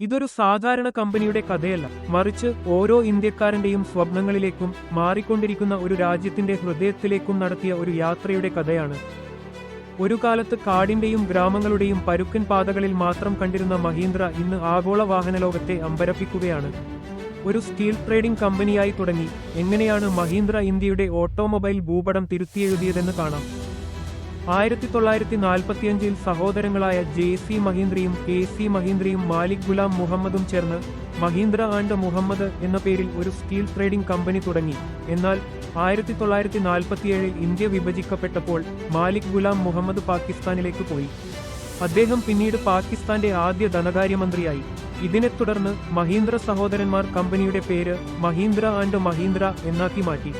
ഇതൊരു സാധാരണ കമ്പനിയുടെ കഥയല്ല. മറിച്ച് ഓരോ ഇന്ത്യക്കാരന്റെയും സ്വപ്നങ്ങളിലേക്കും മാറിക്കൊണ്ടിരിക്കുന്ന ഒരു രാജ്യത്തിന്റെ ഹൃദയത്തിലേക്കും നടത്തിയ ഒരു യാത്രയുടെ കഥയാണ്. ഒരു കാലത്ത് കാടിന്റെയും ഗ്രാമങ്ങളുടെയും പരുക്കൻ പാതകളിൽ മാത്രം കണ്ടിരുന്ന മഹീന്ദ്ര ഇന്ന് ആഗോള വാഹന ലോകത്തെ അമ്പരപ്പിക്കുകയാണ്. ഒരു സ്റ്റീൽ ട്രേഡിംഗ് കമ്പനിയായി തുടങ്ങി. എങ്ങനെയാണ് മഹീന്ദ്ര ഇന്ത്യയുടെ ഓട്ടോമൊബൈൽ ഭൂപടം തിരുത്തിയെഴുതിയതെന്ന് കാണാം. ആയിരത്തി തൊള്ളായിരത്തി നാൽപ്പത്തിയഞ്ചിൽ സഹോദരങ്ങളായ ജെ സി മഹീന്ദ്രയും കെ സി മഹീന്ദ്രയും മാലിക് ഗുലാം മുഹമ്മദും ചേർന്ന് മഹീന്ദ്ര ആൻഡ് മുഹമ്മദ് എന്ന പേരിൽ ഒരു സ്റ്റീൽ ട്രേഡിംഗ് കമ്പനി തുടങ്ങി. എന്നാൽ ആയിരത്തി തൊള്ളായിരത്തി നാൽപ്പത്തിയേഴിൽ ഇന്ത്യ വിഭജിക്കപ്പെട്ടപ്പോൾ മാലിക് ഗുലാം മുഹമ്മദ് പാകിസ്ഥാനിലേക്ക് പോയി. അദ്ദേഹം പിന്നീട് പാകിസ്ഥാന്റെ ആദ്യ ധനകാര്യമന്ത്രിയായി. ഇതിനെ തുടർന്ന് മഹീന്ദ്ര സഹോദരന്മാർ കമ്പനിയുടെ പേര് മഹീന്ദ്ര ആൻഡ് മഹീന്ദ്ര എന്നാക്കി മാറ്റി.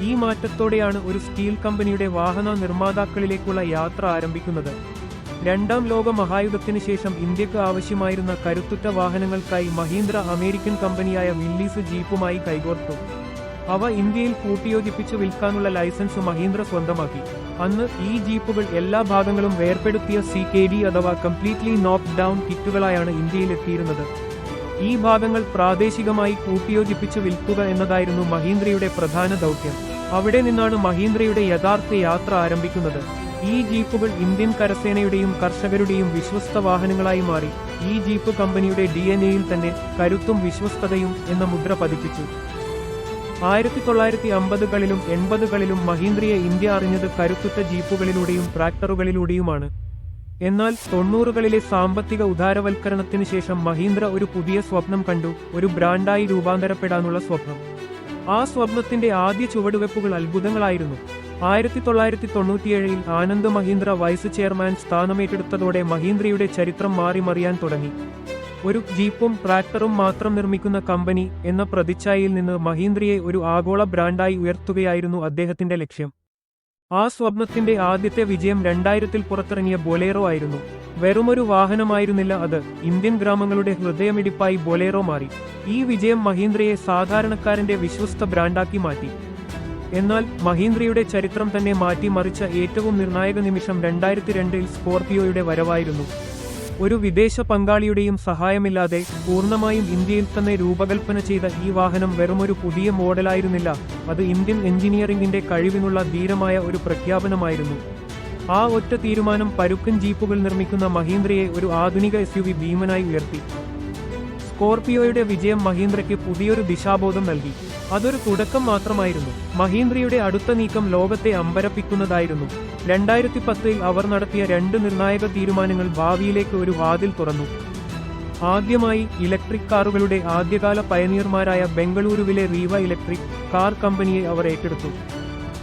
ഈ മാറ്റത്തോടെയാണ് ഒരു സ്റ്റീൽ കമ്പനിയുടെ വാഹന നിർമ്മാതാക്കളിലേക്കുള്ള യാത്ര ആരംഭിക്കുന്നത്. രണ്ടാം ലോക മഹായുദ്ധത്തിന് ശേഷം ഇന്ത്യയ്ക്ക് ആവശ്യമായിരുന്ന കരുത്തുറ്റ വാഹനങ്ങൾക്കായി മഹീന്ദ്ര അമേരിക്കൻ കമ്പനിയായ വില്ലീസ് ജീപ്പുമായി കൈകോർത്തു. അവ ഇന്ത്യയിൽ കൂട്ടിയോജിപ്പിച്ച് വിൽക്കാനുള്ള ലൈസൻസ് മഹീന്ദ്ര സ്വന്തമാക്കി. അന്ന് ഈ ജീപ്പുകൾ എല്ലാ ഭാഗങ്ങളും വേർപെടുത്തിയ സി കെ ഡി അഥവാ കംപ്ലീറ്റ്ലി നോക്ക് ഡൗൺ കിറ്റുകളായാണ് ഇന്ത്യയിലെത്തിയിരുന്നത്. ഈ ഭാഗങ്ങൾ പ്രാദേശികമായി കൂട്ടിയോജിപ്പിച്ച് വിൽക്കുക എന്നതായിരുന്നു മഹീന്ദ്രയുടെ പ്രധാന ദൗത്യം. അവിടെ നിന്നാണ് മഹീന്ദ്രയുടെ യഥാർത്ഥ യാത്ര ആരംഭിക്കുന്നത്. ഈ ജീപ്പുകൾ ഇന്ത്യൻ കരസേനയുടെയും കർഷകരുടെയും വിശ്വസ്ത വാഹനങ്ങളായി മാറി. ഈ ജീപ്പ് കമ്പനിയുടെ ഡി എൻ എയിൽ തന്നെ കരുത്തും വിശ്വസ്തതയും എന്ന മുദ്ര പതിപ്പിച്ചു. ആയിരത്തി തൊള്ളായിരത്തി അമ്പതുകളിലും എൺപതുകളിലും മഹീന്ദ്രയെ ഇന്ത്യ അറിഞ്ഞത് കരുത്തുറ്റ ജീപ്പുകളിലൂടെയും ട്രാക്ടറുകളിലൂടെയുമാണ്. എന്നാൽ തൊണ്ണൂറുകളിലെ സാമ്പത്തിക ഉദാരവൽക്കരണത്തിന് ശേഷം മഹീന്ദ്ര ഒരു പുതിയ സ്വപ്നം കണ്ടു. ഒരു ബ്രാൻഡായി രൂപാന്തരപ്പെടാനുള്ള സ്വപ്നം. ആ സ്വപ്നത്തിന്റെ ആദ്യ ചുവടുവെപ്പുകൾ അത്ഭുതങ്ങളായിരുന്നു. ആയിരത്തി തൊള്ളായിരത്തി തൊണ്ണൂറ്റിയേഴിൽ ആനന്ദ് മഹീന്ദ്ര വൈസ് ചെയർമാൻ സ്ഥാനമേറ്റെടുത്തതോടെ മഹീന്ദ്രയുടെ ചരിത്രം മാറിമറിയാൻ തുടങ്ങി. ഒരു ജീപ്പും ട്രാക്ടറും മാത്രം നിർമ്മിക്കുന്ന കമ്പനി എന്ന പ്രതിച്ഛായയിൽ നിന്ന് മഹീന്ദ്രയെ ഒരു ആഗോള ബ്രാൻഡായി ഉയർത്തുകയായിരുന്നു അദ്ദേഹത്തിന്റെ ലക്ഷ്യം. ആ സ്വപ്നത്തിന്റെ ആദ്യത്തെ വിജയം രണ്ടായിരത്തിൽ പുറത്തിറങ്ങിയ ബൊലേറോ ആയിരുന്നു. വെറുമൊരു വാഹനമായിരുന്നില്ല അത്. ഇന്ത്യൻ ഗ്രാമങ്ങളുടെ ഹൃദയമിടിപ്പായി ബൊലേറോ മാറി. ഈ വിജയം മഹീന്ദ്രയെ സാധാരണക്കാരന്റെ വിശ്വസ്ത ബ്രാൻഡാക്കി മാറ്റി. എന്നാൽ മഹീന്ദ്രയുടെ ചരിത്രം തന്നെ മാറ്റിമറിച്ച ഏറ്റവും നിർണായക നിമിഷം രണ്ടായിരത്തി രണ്ടിൽ സ്കോർപിയോയുടെ വരവായിരുന്നു. ഒരു വിദേശ പങ്കാളിയുടെയും സഹായമില്ലാതെ പൂർണമായും ഇന്ത്യയിൽ തന്നെ രൂപകൽപ്പന ചെയ്ത ഈ വാഹനം വെറുമൊരു പുതിയ മോഡലായിരുന്നില്ല. അത് ഇന്ത്യൻ എഞ്ചിനീയറിംഗിന്റെ കഴിവിനുള്ള ധീരമായ ഒരു പ്രഖ്യാപനമായിരുന്നു. ആ ഒറ്റ തീരുമാനം പരുക്കൻ ജീപ്പുകൾ നിർമ്മിക്കുന്ന മഹീന്ദ്രയെ ഒരു ആധുനിക എസ് യു ഭീമനായി ഉയർത്തി. സ്കോർപിയോയുടെ വിജയം മഹീന്ദ്രയ്ക്ക് പുതിയൊരു ദിശാബോധം നൽകി. അതൊരു തുടക്കം മാത്രമായിരുന്നു. മഹീന്ദ്രയുടെ അടുത്ത നീക്കം ലോകത്തെ അമ്പരപ്പിക്കുന്നതായിരുന്നു. രണ്ടായിരത്തി പത്തിൽ അവർ നടത്തിയ രണ്ട് നിർണായക തീരുമാനങ്ങൾ ഭാവിയിലേക്ക് ഒരു വാതിൽ തുറന്നു. ആദ്യമായി ഇലക്ട്രിക് കാറുകളുടെ ആദ്യകാല പയനീർമാരായ ബംഗളൂരുവിലെ റീവ ഇലക്ട്രിക് കാർ കമ്പനിയെ അവർ ഏറ്റെടുത്തു.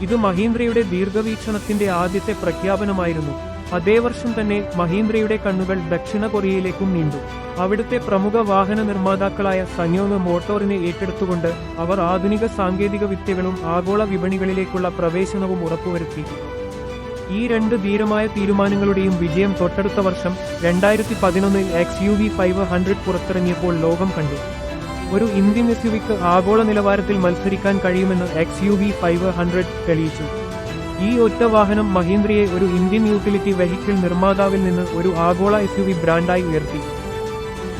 ഇത് മഹീന്ദ്രയുടെ ദീർഘവീക്ഷണത്തിന്റെ ആദ്യത്തെ പ്രഖ്യാപനമായിരുന്നു. അതേ വർഷം തന്നെ മഹീന്ദ്രയുടെ കണ്ണുകൾ ദക്ഷിണ കൊറിയയിലേക്കും നീണ്ടു. അവിടുത്തെ പ്രമുഖ വാഹന നിർമ്മാതാക്കളായ സന്യോങ് മോട്ടോറിനെ ഏറ്റെടുത്തുകൊണ്ട് അവർ ആധുനിക സാങ്കേതിക വിദ്യകളും ആഗോള വിപണികളിലേക്കുള്ള പ്രവേശനവും ഉറപ്പുവരുത്തി. ഈ രണ്ട് ധീരമായ തീരുമാനങ്ങളുടെയും വിജയം തൊട്ടടുത്ത വർഷം രണ്ടായിരത്തി പതിനൊന്നിൽ X U V five hundred പുറത്തിറങ്ങിയപ്പോൾ ലോകം കണ്ടു. ഒരു ഇന്ത്യൻ എസ് യുവിക്ക് ആഗോള നിലവാരത്തിൽ മത്സരിക്കാൻ കഴിയുമെന്ന് X U V five hundred തെളിയിച്ചു. ഈ ഒറ്റ വാഹനം മഹീന്ദ്രയെ ഒരു ഇന്ത്യൻ യൂട്ടിലിറ്റി വെഹിക്കിൾ നിർമ്മാതാവിൽ നിന്ന് ഒരു ആഗോള എസ് യു ബ്രാൻഡായി ഉയർത്തി.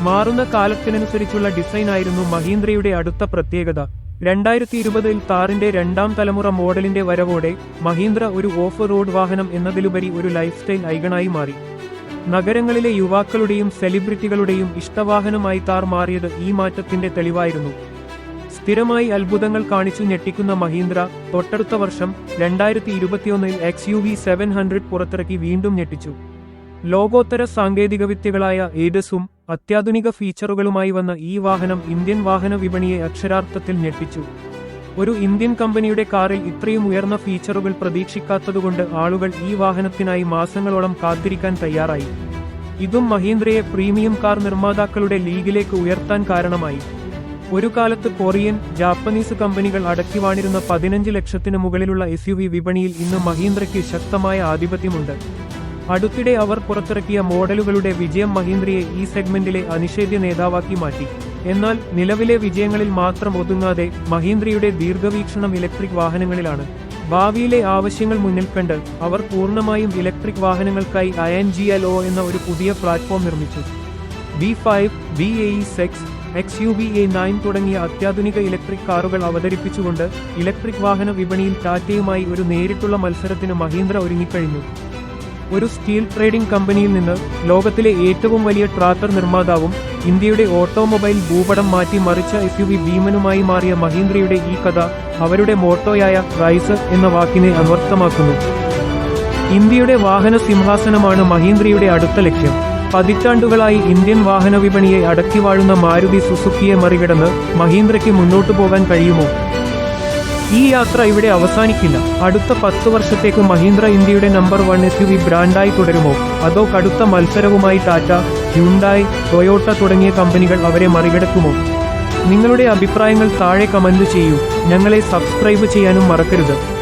മാറുന്ന കാലത്തിനനുസരിച്ചുള്ള ഡിസൈനായിരുന്നു മഹീന്ദ്രയുടെ അടുത്ത പ്രത്യേകത. രണ്ടായിരത്തി ഇരുപതിൽ താറിന്റെ രണ്ടാം തലമുറ മോഡലിന്റെ വരവോടെ മഹീന്ദ്ര ഒരു ഓഫ് റോഡ് വാഹനം എന്നതിലുപരി ഒരു ലൈഫ് സ്റ്റൈൽ ഐകണായി മാറി. നഗരങ്ങളിലെ യുവാക്കളുടെയും സെലിബ്രിറ്റികളുടെയും ഇഷ്ടവാഹനമായി താർ മാറിയത് ഈ മാറ്റത്തിന്റെ തെളിവായിരുന്നു. സ്ഥിരമായി അത്ഭുതങ്ങൾ കാണിച്ചു ഞെട്ടിക്കുന്ന മഹീന്ദ്ര തൊട്ടടുത്ത വർഷം രണ്ടായിരത്തി ഇരുപത്തിയൊന്നിൽ X U V seven hundred പുറത്തിറക്കി വീണ്ടും ഞെട്ടിച്ചു. ലോകോത്തര സാങ്കേതികവിദ്യകളായ ഏഡസും അത്യാധുനിക ഫീച്ചറുകളുമായി വന്ന ഈ വാഹനം ഇന്ത്യൻ വാഹന വിപണിയെ അക്ഷരാർത്ഥത്തിൽ ഞെട്ടിച്ചു. ഒരു ഇന്ത്യൻ കമ്പനിയുടെ കാറിൽ ഇത്രയും ഉയർന്ന ഫീച്ചറുകൾ പ്രതീക്ഷിക്കാത്തതുകൊണ്ട് ആളുകൾ ഈ വാഹനത്തിനായി മാസങ്ങളോളം കാത്തിരിക്കാൻ തയ്യാറായി. ഇതും മഹീന്ദ്രയെ പ്രീമിയം കാർ നിർമ്മാതാക്കളുടെ ലീഗിലേക്ക് ഉയർത്താൻ കാരണമായി. ഒരു കാലത്ത് കൊറിയൻ ജാപ്പനീസ് കമ്പനികൾ അടക്കിവാണിരുന്ന പതിനഞ്ച് ലക്ഷത്തിന് മുകളിലുള്ള എസ് യു വി വിപണിയിൽ ഇന്ന് മഹീന്ദ്രയ്ക്ക് ശക്തമായ ആധിപത്യമുണ്ട്. അടുത്തിടെ അവർ പുറത്തിറക്കിയ മോഡലുകളുടെ വിജയം മഹീന്ദ്രയെ ഈ സെഗ്മെന്റിലെ അനിഷേധ്യ നേതാവാക്കി മാറ്റി. എന്നാൽ നിലവിലെ വിജയങ്ങളിൽ മാത്രം ഒതുങ്ങാതെ മഹീന്ദ്രയുടെ ദീർഘവീക്ഷണം ഇലക്ട്രിക് വാഹനങ്ങളിലാണ്. ഭാവിയിലെ ആവശ്യങ്ങൾ മുന്നിൽ കണ്ട് അവർ പൂർണമായും ഇലക്ട്രിക് വാഹനങ്ങൾക്കായി എൻ ജി എൽ ഒ എന്ന ഒരു പുതിയ പ്ലാറ്റ്ഫോം നിർമ്മിച്ചു. B five B A six X U V A nine തുടങ്ങിയ അത്യാധുനിക ഇലക്ട്രിക് കാറുകൾ അവതരിപ്പിച്ചുകൊണ്ട് ഇലക്ട്രിക് വാഹന വിപണിയിൽ ടാറ്റയുമായി ഒരു നേരിട്ടുള്ള മത്സരത്തിന് മഹീന്ദ്ര ഒരുങ്ങിക്കഴിഞ്ഞു. ഒരു സ്റ്റീൽ ട്രേഡിംഗ് കമ്പനിയിൽ നിന്ന് ലോകത്തിലെ ഏറ്റവും വലിയ ട്രാക്ടർ നിർമ്മാതാവും ഇന്ത്യയുടെ ഓട്ടോമൊബൈൽ ഭൂപടം മാറ്റി മറിച്ച എസ് യു വി ഭീമനുമായി മാറിയ മഹീന്ദ്രയുടെ ഈ കഥ അവരുടെ മോട്ടോയായ റൈസ് എന്ന വാക്കിനെ അന്വർത്ഥമാക്കുന്നു. ഇന്ത്യയുടെ വാഹന സിംഹാസനമാണ് മഹീന്ദ്രയുടെ അടുത്ത ലക്ഷ്യം. പതിറ്റാണ്ടുകളായി ഇന്ത്യൻ വാഹന വിപണിയെ അടക്കി വാഴുന്ന മാരുതി സുസുക്കിയെ മറികടന്ന് മഹീന്ദ്രയ്ക്ക് മുന്നോട്ടു പോകാൻ കഴിയുമോ? ഈ യാത്ര ഇവിടെ അവസാനിക്കില്ല. അടുത്ത പത്ത് വർഷത്തേക്ക് മഹീന്ദ്ര ഇന്ത്യയുടെ number one S U V ബ്രാൻഡായി തുടരുമോ? അതോ കടുത്ത മത്സരവുമായി ടാറ്റ ഹ്യുണ്ടായ് ടൊയോട്ട തുടങ്ങിയ കമ്പനികൾ അവരെ മറികടക്കുമോ? നിങ്ങളുടെ അഭിപ്രായങ്ങൾ താഴെ കമന്റ് ചെയ്യൂ. ഞങ്ങളെ സബ്സ്ക്രൈബ് ചെയ്യാനും മറക്കരുത്.